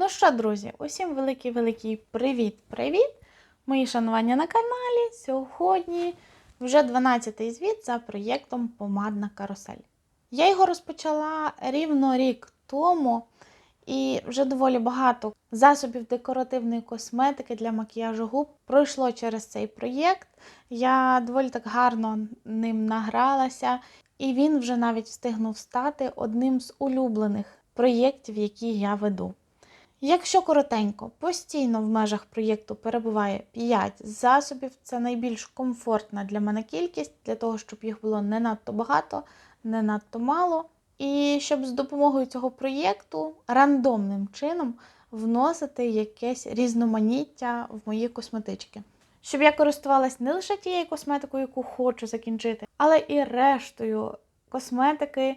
Ну що, друзі, усім великий-великий привіт-привіт! Мої шанування на каналі. Сьогодні вже 12-й звіт за проєктом Помадна карусель. Я його розпочала рівно рік тому, і вже доволі багато засобів декоративної косметики для макіяжу губ пройшло через цей проєкт. Я доволі так гарно ним награлася, і він вже навіть встигнув стати одним з улюблених проєктів, які я веду. Якщо коротенько, постійно в межах проєкту перебуває 5 засобів, це найбільш комфортна для мене кількість, для того, щоб їх було не надто багато, не надто мало. І щоб з допомогою цього проєкту рандомним чином вносити якесь різноманіття в мої косметички. Щоб я користувалась не лише тією косметикою, яку хочу закінчити, але і рештою косметики,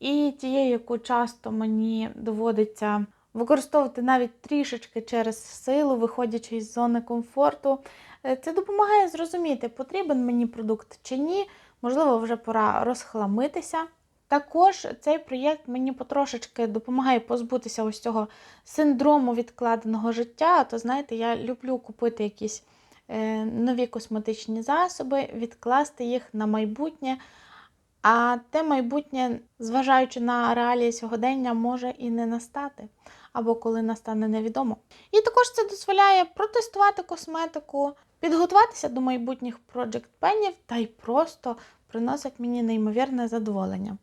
і тією, яку часто мені доводиться використовувати навіть трішечки через силу, виходячи із зони комфорту. Е, Це допомагає зрозуміти, потрібен мені продукт чи ні. Можливо, вже пора розхламитися. Також цей проєкт мені потрошечки допомагає позбутися ось цього синдрому відкладеного життя. То, знаєте, я люблю купити якісь е, нові косметичні засоби, відкласти їх на майбутнє. А те майбутнє, зважаючи на реалії сьогодення, може і не настати, або коли настане невідомо. І також це дозволяє протестувати косметику, підготуватися до майбутніх Project пенів та й просто приносить мені неймовірне задоволення.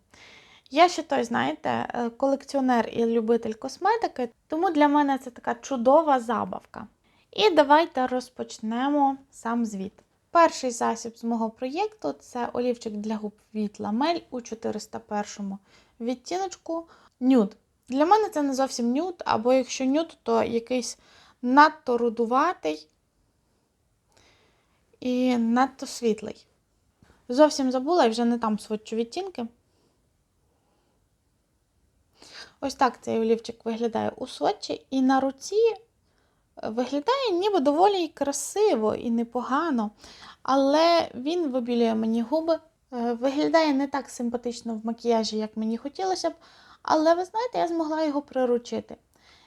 Я ще той, знаєте, е, колекціонер і любитель косметики, тому для мене це така чудова забавка. І давайте розпочнемо сам звіт. Перший засіб з мого проєкту це олівчик для губ від Ламель у 401 відтіночку нюд. Для мене це не зовсім нюд, або якщо нюд, то якийсь надто рудуватий і надто світлий. Зовсім забула і вже не там сводчу відтінки. Ось так цей олівчик виглядає у сводчі, і на руці виглядає ніби доволі красиво і непогано, але він вибілює мені губи. Е, Виглядає не так симпатично в макіяжі, як мені хотілося б, але ви знаєте, я змогла його приручити.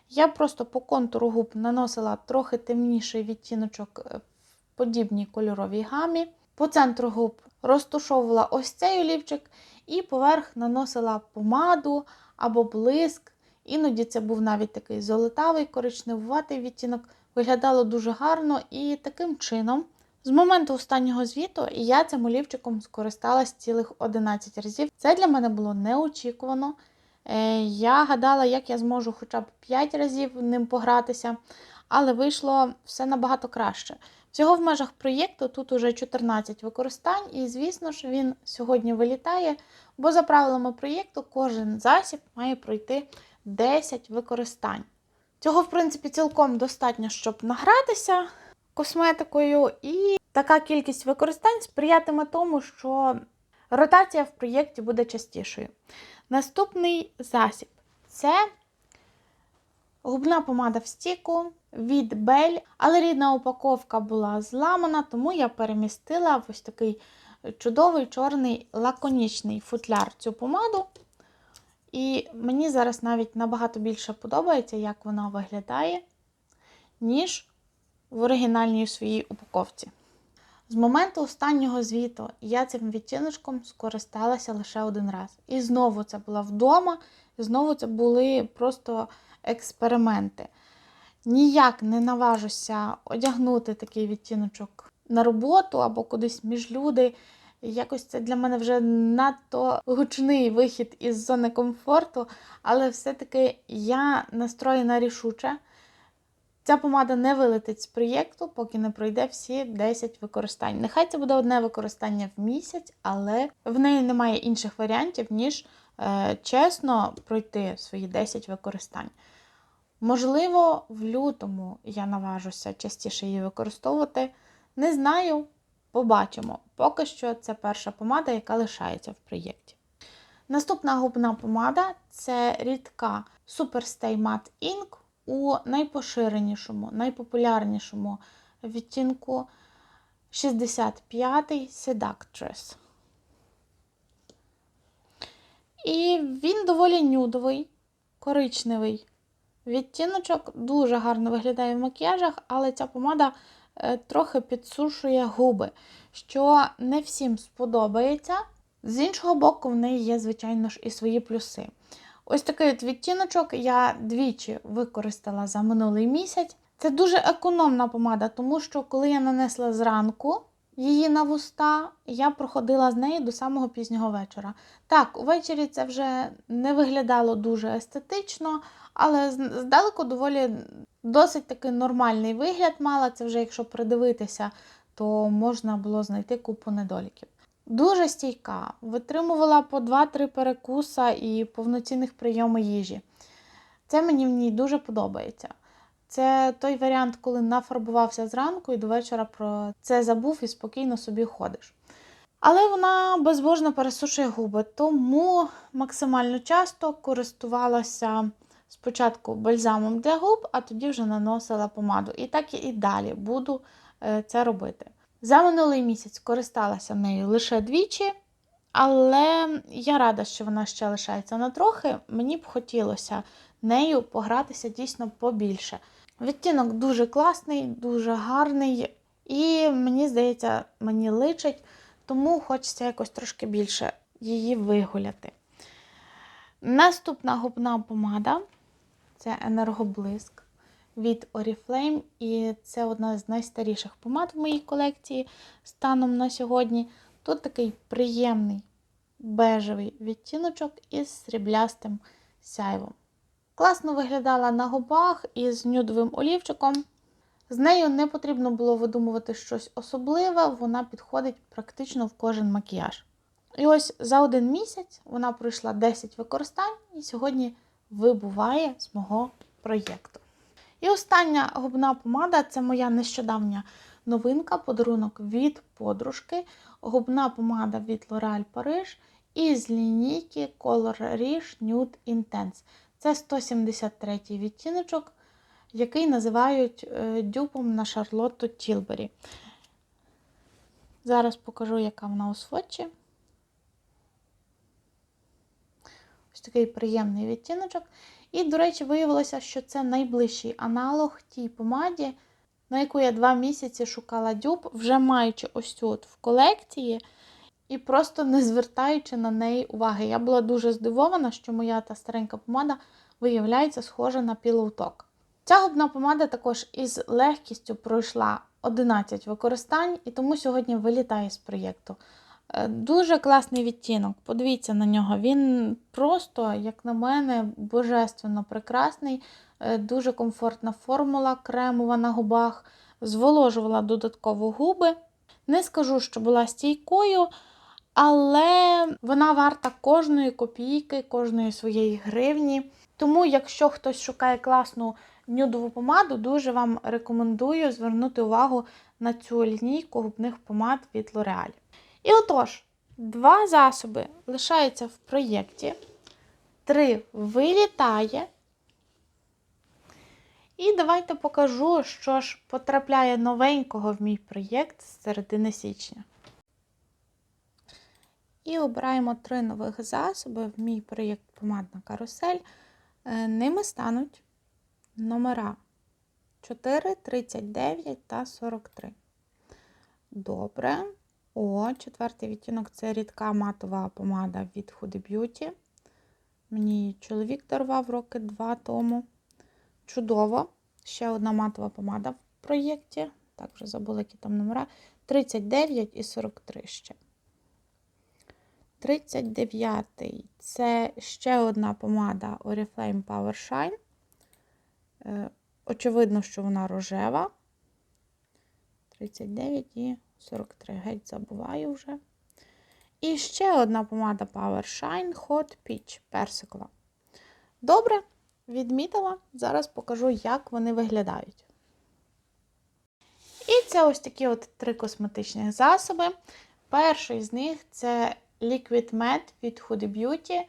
Я просто по контуру губ наносила трохи темніший відтіночок е, в подібній кольоровій гамі. По центру губ розтушовувала ось цей олівчик і поверх наносила помаду або блиск. Іноді це був навіть такий золотавий, коричневуватий відтінок. Виглядало дуже гарно і таким чином. З моменту останнього звіту я цим олівчиком скористалась цілих 11 разів. Це для мене було неочікувано. Е, Я гадала, як я зможу хоча б 5 разів ним погратися, але вийшло все набагато краще. Всього в межах проєкту тут уже 14 використань, і, звісно ж, він сьогодні вилітає, бо за правилами проєкту кожен засіб має пройти 10 використань. Цього, в принципі, цілком достатньо, щоб награтися косметикою, і така кількість використань сприятиме тому, що ротація в проєкті буде частішою. Наступний засіб це губна помада в стіку від Bell, але рідна упаковка була зламана, тому я перемістила в ось такий чудовий чорний лаконічний футляр цю помаду. І мені зараз навіть набагато більше подобається, як вона виглядає, ніж в оригінальній своїй упаковці. З моменту останнього звіту я цим відтіночком скористалася лише один раз. І знову це була вдома, і знову це були просто експерименти. Ніяк не наважуся одягнути такий відтіночок на роботу або кудись між люди. Якось це для мене вже надто гучний вихід із зони комфорту, але все-таки я настроєна рішуче. Ця помада не вилетить з проєкту, поки не пройде всі 10 використань. Нехай це буде одне використання в місяць, але в неї немає інших варіантів, ніж е, чесно пройти свої 10 використань. Можливо, в лютому я наважуся частіше її використовувати. Не знаю, побачимо. Поки що це перша помада, яка лишається в проєкті. Наступна губна помада це рідка Superstay Matte Ink у найпоширенішому, найпопулярнішому відтінку 65-й Seductress. І він доволі нюдовий, коричневий відтіночок дуже гарно виглядає в макіяжах, але ця помада е, трохи підсушує губи, що не всім сподобається. З іншого боку, в неї є, звичайно ж, і свої плюси. Ось такий от відтіночок я двічі використала за минулий місяць. Це дуже економна помада, тому що коли я нанесла зранку її на вуста, я проходила з нею до самого пізнього вечора. Так, увечері це вже не виглядало дуже естетично, але здалеку доволі досить таки нормальний вигляд мала. Це вже якщо придивитися, то можна було знайти купу недоліків. Дуже стійка, витримувала по 2-3 перекуса і повноцінних прийоми їжі. Це мені в ній дуже подобається. Це той варіант, коли нафарбувався зранку і до вечора про це забув і спокійно собі ходиш. Але вона безбожно пересушує губи, тому максимально часто користувалася спочатку бальзамом для губ, а тоді вже наносила помаду. І так і далі буду е, це робити. За минулий місяць користалася нею лише двічі, але я рада, що вона ще лишається на трохи. Мені б хотілося нею погратися дійсно побільше. Відтінок дуже класний, дуже гарний, і мені здається, мені личить, тому хочеться якось трошки більше її вигуляти. Наступна губна помада це енергоблиск від Oriflame, і це одна з найстаріших помад в моїй колекції станом на сьогодні. Тут такий приємний бежевий відтіночок із сріблястим сяйвом. Класно виглядала на губах із нюдовим олівчиком. З нею не потрібно було видумувати щось особливе, вона підходить практично в кожен макіяж. І ось за один місяць вона пройшла 10 використань і сьогодні вибуває з мого проєкту. І остання губна помада це моя нещодавня новинка, подарунок від подружки. Губна помада від L'Oréal Paris із лінійки Color Riche Nude Intense. Це 173 відтіночок, який називають е, дюпом на Шарлотту Тілбері. Зараз покажу, яка вона у сводчі. Ось такий приємний відтіночок. І, до речі, виявилося, що це найближчий аналог тій помаді, на яку я два місяці шукала дюб, вже маючи ось от в колекції, і просто не звертаючи на неї уваги. Я була дуже здивована, що моя та старенька помада виявляється схожа на Talk. Ця губна помада також із легкістю пройшла 11 використань, і тому сьогодні вилітає з проєкту. Е, Дуже класний відтінок. Подивіться на нього. Він просто, як на мене, божественно прекрасний, Е, дуже комфортна формула кремова на губах, зволожувала додатково губи. Не скажу, що була стійкою, але вона варта кожної копійки, кожної своєї гривні. Тому, якщо хтось шукає класну нюдову помаду, дуже вам рекомендую звернути увагу на цю лінійку губних помад від L'Oreal. І отож, два засоби лишаються в проєкті, три вилітає. І давайте покажу, що ж потрапляє новенького в мій проєкт з середини січня. І обираємо три нових засоби в мій проєкт Помадна карусель. Е, Ними стануть номера 4, 39 та 43. Добре. О, четвертий відтінок це рідка матова помада від Huda Beauty. Мені чоловік дарував роки два тому. Чудово. Ще одна матова помада в проєкті. Так, вже забула, які там номера. 39 і 43 ще. 39 це ще одна помада Oriflame Power Shine. Е, Очевидно, що вона рожева. 39 і 43. Геть забуваю вже. І ще одна помада Power Shine Hot Peach персикова. Добре, відмітила. Зараз покажу, як вони виглядають. І це ось такі от три косметичних засоби. Перший з них це Liquid Matte від Huda Beauty.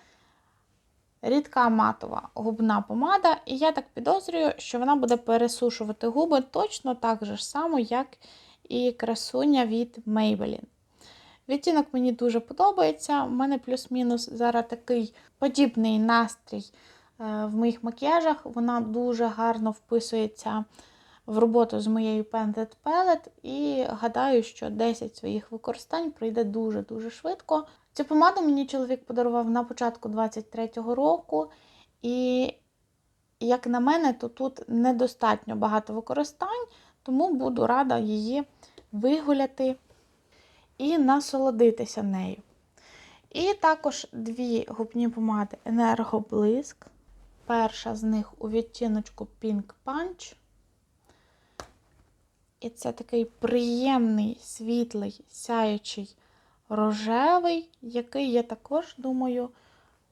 Рідка матова губна помада, і я так підозрюю, що вона буде пересушувати губи точно так же само, як і красуня від Maybelline. Відтінок мені дуже подобається. У мене плюс-мінус зараз такий подібний настрій в моїх макіяжах. Вона дуже гарно вписується в роботу з моєю Painted Palette і гадаю, що 10 своїх використань пройде дуже-дуже швидко. Цю помаду мені чоловік подарував на початку 23-го року, і, як на мене, то тут недостатньо багато використань, тому буду рада її вигуляти і насолодитися нею. І також дві губні помади Енергоблиск. Перша з них у відтіночку Pink Punch. І це такий приємний, світлий, сяючий рожевий, який, я також думаю,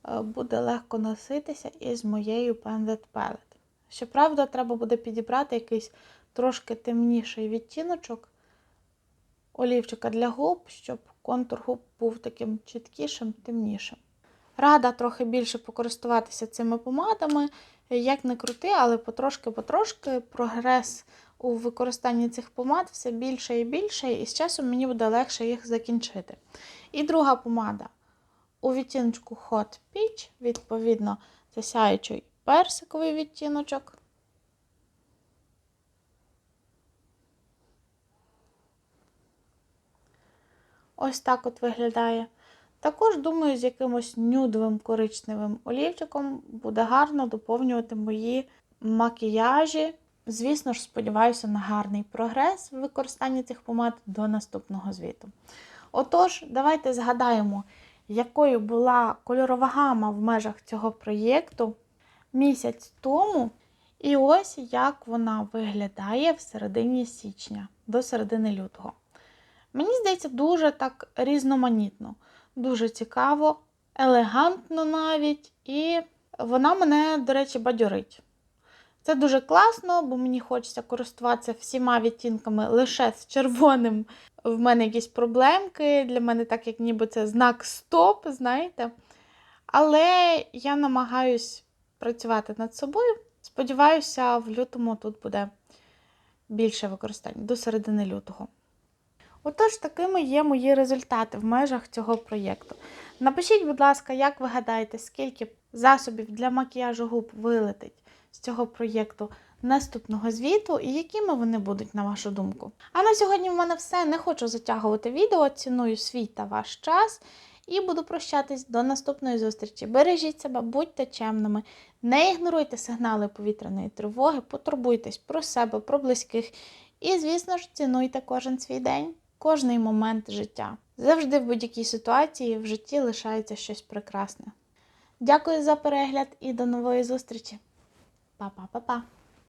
е, буде легко носитися із моєю Pendant Palette. Щоправда, треба буде підібрати якийсь трошки темніший відтіночок олівчика для губ, щоб контур губ був таким чіткішим, темнішим. Рада трохи більше покористуватися цими помадами. Як не крути, але потрошки-потрошки прогрес у використанні цих помад все більше і більше, і з часом мені буде легше їх закінчити. І друга помада у відтіночку Hot Peach, відповідно, це сяючий персиковий відтіночок. Ось так от виглядає. Також, думаю, з якимось нюдовим коричневим олівчиком буде гарно доповнювати мої макіяжі. Звісно ж, сподіваюся на гарний прогрес в використанні цих помад до наступного звіту. Отож, давайте згадаємо, якою була кольорова гама в межах цього проєкту місяць тому. І ось як вона виглядає в середині січня до середини лютого. Мені здається, дуже так різноманітно, дуже цікаво, елегантно навіть, і вона мене, до речі, бадьорить. Це дуже класно, бо мені хочеться користуватися всіма відтінками лише з червоним. В мене якісь проблемки. Для мене так, як ніби це знак стоп, знаєте. Але я намагаюсь працювати над собою. Сподіваюся, в лютому тут буде більше використань до середини лютого. Отож, такими є мої результати в межах цього проєкту. Напишіть, будь ласка, як ви гадаєте, скільки засобів для макіяжу губ вилетить з цього проєкту наступного звіту і якими вони будуть, на вашу думку. А на сьогодні в мене все. Не хочу затягувати відео, ціную свій та ваш час. І буду прощатись до наступної зустрічі. Бережіть себе, будьте чемними, не ігноруйте сигнали повітряної тривоги, потурбуйтесь про себе, про близьких. І, звісно ж, цінуйте кожен свій день, кожний момент життя. Завжди в будь-якій ситуації в житті лишається щось прекрасне. Дякую за перегляд і до нової зустрічі! Па-па-па-па!